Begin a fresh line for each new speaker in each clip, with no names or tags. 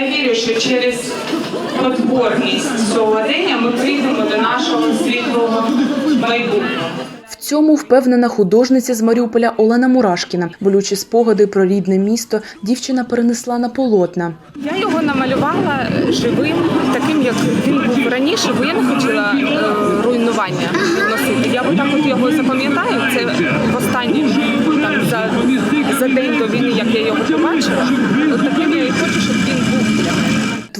Я вірю, що через потворність сьогодення ми прийдемо до нашого світлого майбутнього.
В цьому впевнена художниця з Маріуполя Олена Мурашкіна. Болючі спогади про рідне місто дівчина перенесла на полотна.
Я його намалювала живим, таким як він був раніше, бо я не хотіла е, руйнування носити. Я отак от його запам'ятаю. Це в останній там за, за день до війни, як я його побачила. От таким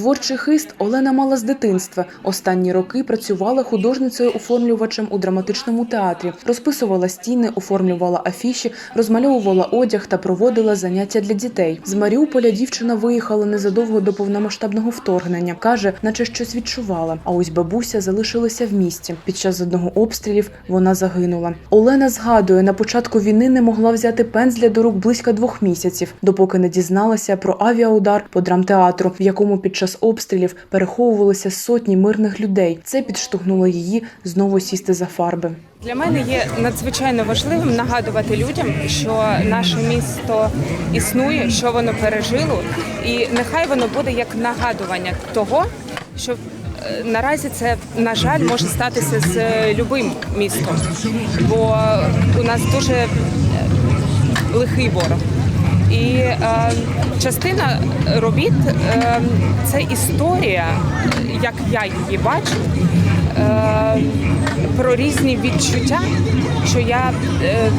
Творчий хист Олена мала з дитинства. Останні роки працювала художницею-оформлювачем у драматичному театрі, розписувала стіни, оформлювала афіші, розмальовувала одяг та проводила заняття для дітей. З Маріуполя дівчина виїхала незадовго до повномасштабного вторгнення. каже, наче щось відчувала. А ось бабуся залишилася в місті. Під час одного обстрілів вона загинула. Олена згадує, на початку війни не могла взяти пензля до рук близько двох місяців, допоки не дізналася про авіаудар по драмтеатру, в якому під час обстрілів переховувалися сотні мирних людей. Це підштовхнуло її знову сісти за фарби.
Для мене є надзвичайно важливим нагадувати людям, що наше місто існує, що воно пережило, і нехай воно буде як нагадування того, що е, наразі це на жаль може статися з е, любим містом, бо у нас дуже е, лихий ворог. І е, частина робіт е, це історія, як я її бачу, е, про різні відчуття, що я е,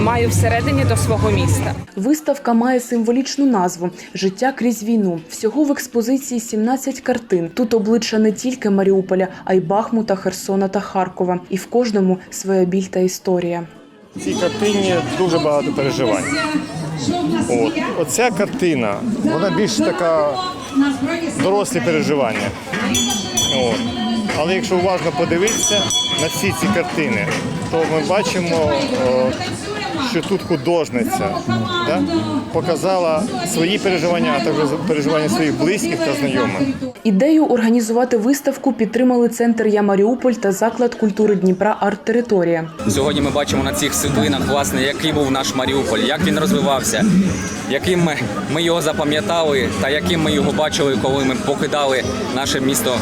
маю всередині до свого міста.
Виставка має символічну назву Життя крізь війну. Всього в експозиції 17 картин. Тут обличчя не тільки Маріуполя, а й Бахмута, Херсона та Харкова. І в кожному своя біль та історія.
В цій картині дуже багато переживань. От. Оця картина, вона більш така дорослі переживання. От. Але якщо уважно подивитися на всі ці картини, то ми бачимо, о, що тут художниця да, показала свої переживання, а також переживання своїх близьких та знайомих.
Ідею організувати виставку підтримали центр Я Маріуполь та заклад культури Дніпра Арт-територія.
Сьогодні ми бачимо на цих світлинах, власне, який був наш Маріуполь, як він розвивався, яким ми, ми його запам'ятали та яким ми його бачили, коли ми покидали наше місто,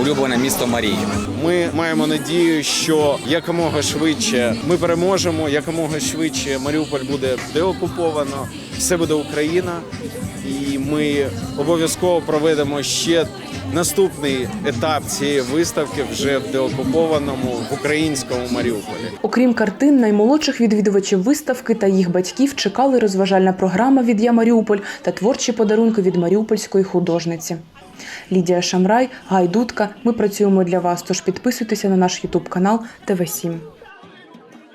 улюблене місто Марій.
Ми маємо надію, що якомога швидше ми переможемо, якомога швидше Маріуполь буде деокуповано, все буде Україна, і ми обов'язково проведемо ще наступний етап цієї виставки вже в деокупованому в українському Маріуполі.
Окрім картин, наймолодших відвідувачів виставки та їх батьків чекали розважальна програма від Я Маріуполь та творчі подарунки від маріупольської художниці. Лідія Шамрай, Гай Дудка. Ми працюємо для вас. Тож підписуйтеся на наш Ютуб канал ТВ 7